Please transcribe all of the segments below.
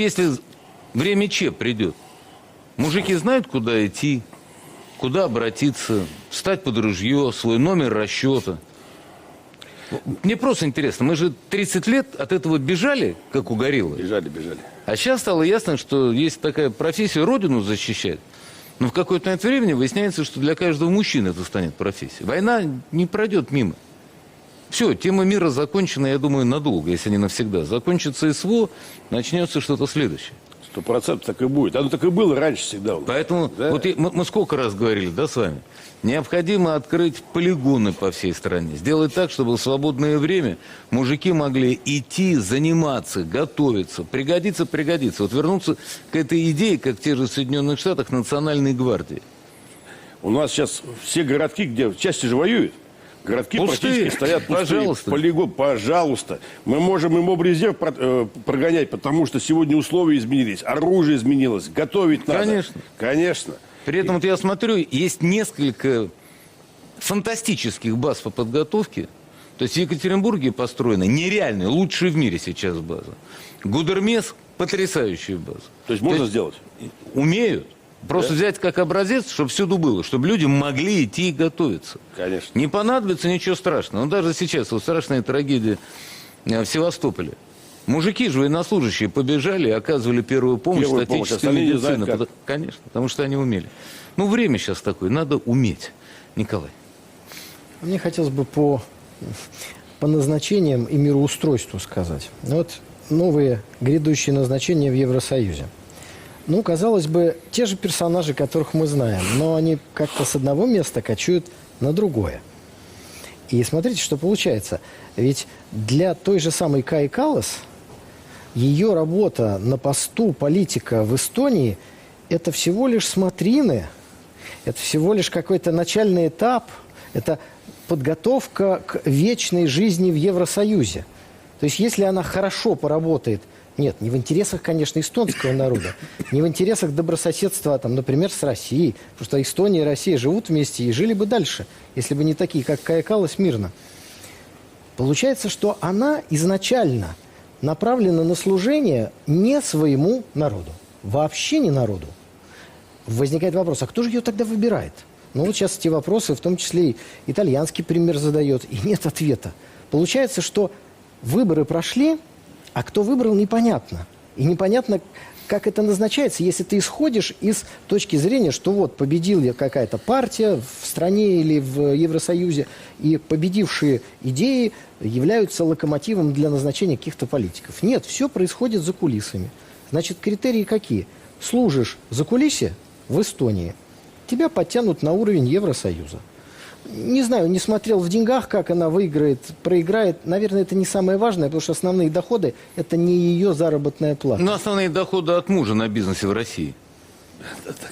если время Че придет, мужики знают, куда идти, куда обратиться, встать под ружье, свой номер расчета. Мне просто интересно, мы же 30 лет от этого бежали, как угорело. Бежали, бежали. А сейчас стало ясно, что есть такая профессия родину защищать. Но в какое-то момент времени выясняется, что для каждого мужчины это станет профессией. Война не пройдет мимо. Все, тема мира закончена, я думаю, надолго, если не навсегда. Закончится СВО, начнется что-то следующее. Сто процентов так и будет. Оно так и было раньше всегда. Поэтому Да. вот и- мы, мы сколько раз говорили, да, с вами? Необходимо открыть полигоны по всей стране. Сделать так, чтобы в свободное время мужики могли идти, заниматься, готовиться. Пригодится, пригодится. Вот вернуться к этой идее, как в тех же Соединенных Штатах, национальной гвардии. У нас сейчас все городки, где части же воюют, городки Пустые. практически стоят пустые. Пожалуйста. Полигон, пожалуйста. Мы можем им обрезерв про- э, прогонять, потому что сегодня условия изменились, оружие изменилось, готовить надо. Конечно. Конечно. При этом вот я смотрю, есть несколько фантастических баз по подготовке. То есть в Екатеринбурге построена нереальная, лучшая в мире сейчас база. Гудермес – потрясающая база. То есть можно сделать? Умеют. Просто взять как образец, чтобы всюду было, чтобы люди могли идти и готовиться. Конечно. Не понадобится ничего страшного. Ну, даже сейчас, вот страшная трагедия э, в Севастополе. Мужики же военнослужащие побежали и оказывали первую помощь Первую статической медицины. знают, как. Потому- Конечно, потому что они умели. Ну, время сейчас такое, надо уметь. Николай. Мне хотелось бы по, по назначениям и мироустройству сказать. Вот новые грядущие назначения в Евросоюзе. Ну, казалось бы, те же персонажи, которых мы знаем, но они как-то с одного места кочуют на другое. И смотрите, что получается. Ведь для той же самой Каи Каллас ее работа на посту политика в Эстонии – это всего лишь смотрины, это всего лишь какой-то начальный этап, это подготовка к вечной жизни в Евросоюзе. То есть если она хорошо поработает, нет, не в интересах, конечно, эстонского народа, не в интересах добрососедства, там, например, с Россией, потому что Эстония и Россия живут вместе и жили бы дальше, если бы не такие, как Каякалас, мирно. Получается, что она изначально направлена на служение не своему народу, вообще не народу. Возникает вопрос, а кто же ее тогда выбирает? Ну вот сейчас эти вопросы, в том числе и итальянский пример задает, и нет ответа. Получается, что выборы прошли, а кто выбрал, непонятно. И непонятно, как это назначается, если ты исходишь из точки зрения, что вот победила какая-то партия в стране или в Евросоюзе, и победившие идеи являются локомотивом для назначения каких-то политиков. Нет, все происходит за кулисами. Значит, критерии какие? Служишь за кулисе в Эстонии, тебя подтянут на уровень Евросоюза. Не знаю, не смотрел в деньгах, как она выиграет, проиграет. Наверное, это не самое важное, потому что основные доходы – это не ее заработная плата. Ну, основные доходы от мужа на бизнесе в России.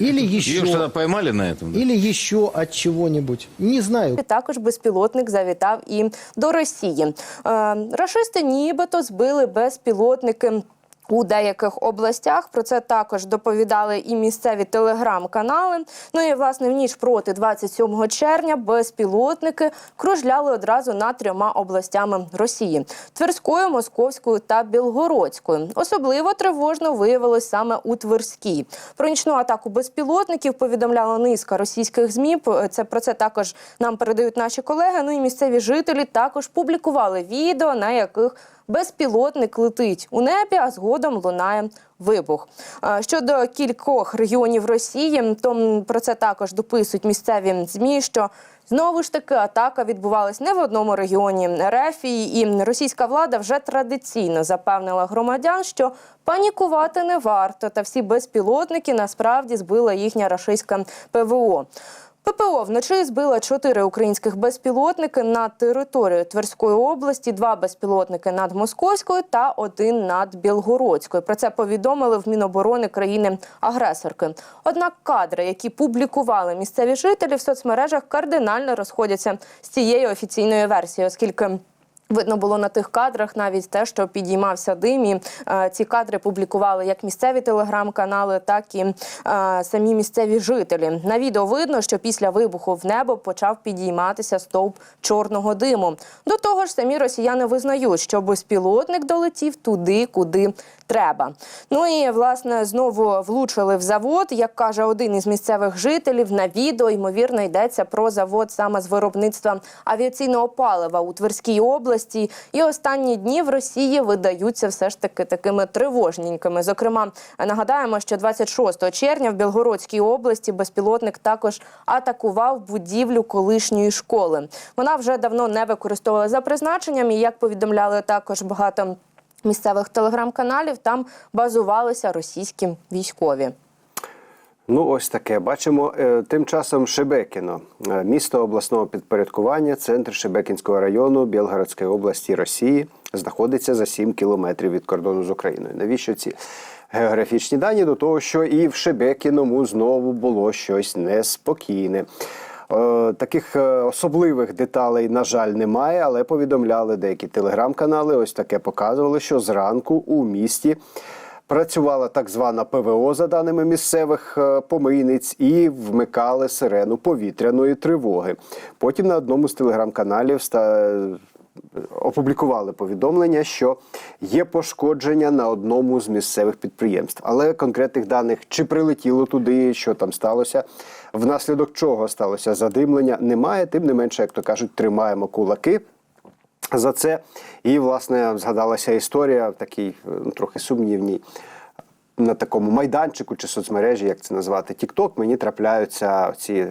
Или Ее еще, что-то поймали на этом? да? или еще от чего-нибудь. Не знаю. Також безпілотник завітав і до Росії. Е, рашисти нібито збили безпілотники. У деяких областях про це також доповідали і місцеві телеграм-канали. Ну і власне в ніч проти 27 червня безпілотники кружляли одразу над трьома областями Росії: Тверською, Московською та Білгородською. Особливо тривожно виявилось саме у Тверській. Про нічну атаку безпілотників повідомляла низка російських змі. Це про це також нам передають наші колеги. Ну і місцеві жителі також публікували відео, на яких безпілотник летить у небі, а згодом лунає вибух. Щодо кількох регіонів Росії, то про це також дописують місцеві змі. Що знову ж таки атака відбувалась не в одному регіоні Рефії, і російська влада вже традиційно запевнила громадян, що панікувати не варто, та всі безпілотники насправді збила їхня рашистська ПВО. ППО вночі збила чотири українських безпілотники над територією Тверської області, два безпілотники над Московською та один над Білгородською. Про це повідомили в Міноборони країни-агресорки. Однак кадри, які публікували місцеві жителі в соцмережах, кардинально розходяться з цією офіційною версією, оскільки Видно було на тих кадрах навіть те, що підіймався дим. І е, ці кадри публікували як місцеві телеграм-канали, так і е, самі місцеві жителі. На відео видно, що після вибуху в небо почав підійматися стовп чорного диму. До того ж, самі росіяни визнають, що безпілотник долетів туди, куди треба. Ну і власне знову влучили в завод. Як каже один із місцевих жителів, на відео ймовірно йдеться про завод саме з виробництва авіаційного палива у Тверській області. І останні дні в Росії видаються все ж таки такими тривожненькими. Зокрема, нагадаємо, що 26 червня в Білгородській області безпілотник також атакував будівлю колишньої школи. Вона вже давно не використовувала за призначенням, і як повідомляли також багато місцевих телеграм-каналів, там базувалися російські військові. Ну, ось таке. Бачимо е, тим часом Шебекіно, Е, місто обласного підпорядкування, центр Шебекінського району Білгородської області Росії, знаходиться за 7 кілометрів від кордону з Україною. Навіщо ці географічні дані? До того, що і в Шебекіному знову було щось неспокійне. Е, Таких особливих деталей, на жаль, немає, але повідомляли деякі телеграм-канали. Ось таке показували, що зранку у місті Працювала так звана ПВО за даними місцевих е, помийниць і вмикали сирену повітряної тривоги. Потім на одному з телеграм-каналів ста- опублікували повідомлення, що є пошкодження на одному з місцевих підприємств. Але конкретних даних, чи прилетіло туди, що там сталося, внаслідок чого сталося задимлення, немає. Тим не менше, як то кажуть, тримаємо кулаки за це. І, власне, згадалася історія в такій ну, трохи сумнівній. На такому майданчику чи соцмережі, як це назвати, TikTok, мені трапляються ці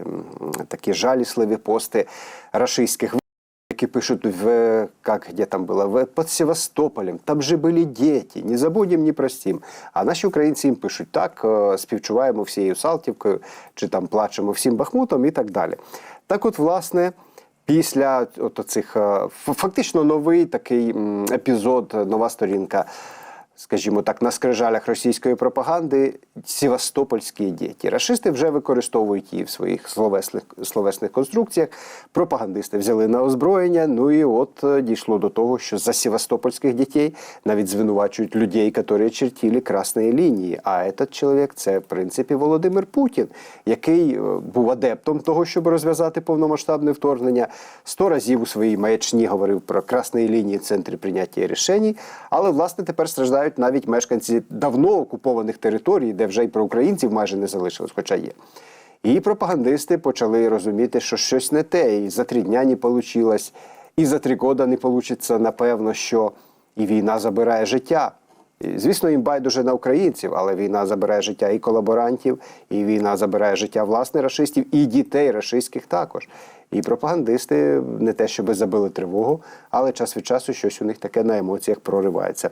такі жалісливі пости рашистських які пишуть в как где там было в под Севастополем. Там же були діти, не забудем, не простим. А наші українці їм пишуть так, е, співчуваємо всією Салтівкою, чи там плачемо всім Бахмутом і так далі. Так, от, власне. Після от цих фактично новий такий епізод, нова сторінка, скажімо так, на скрижалях російської пропаганди севастопольські діти. Рашисти вже використовують її в своїх словесних, словесних конструкціях. Пропагандисти взяли на озброєння. Ну і от е, дійшло до того, що за севастопольських дітей навіть звинувачують людей, які чертили красні лінії. А этот чоловік це в принципі Володимир Путін, який е, був адептом того, щоб розв'язати повномасштабне вторгнення. Сто разів у своїй маячні говорив про красні лінії в центрі прийняття рішень. Але власне тепер страждають навіть мешканці давно окупованих територій, де вже й про українців майже не залишилось, хоча є. І пропагандисти почали розуміти, що щось не те, і за три дня не вийшло, і за три роки не вийде, напевно, що і війна забирає життя. І, Звісно, їм байдуже на українців, але війна забирає життя і колаборантів, і війна забирає життя власне рашистів, і дітей рашистських також. І пропагандисти не те, щоб забили тривогу, але час від часу щось у них таке на емоціях проривається.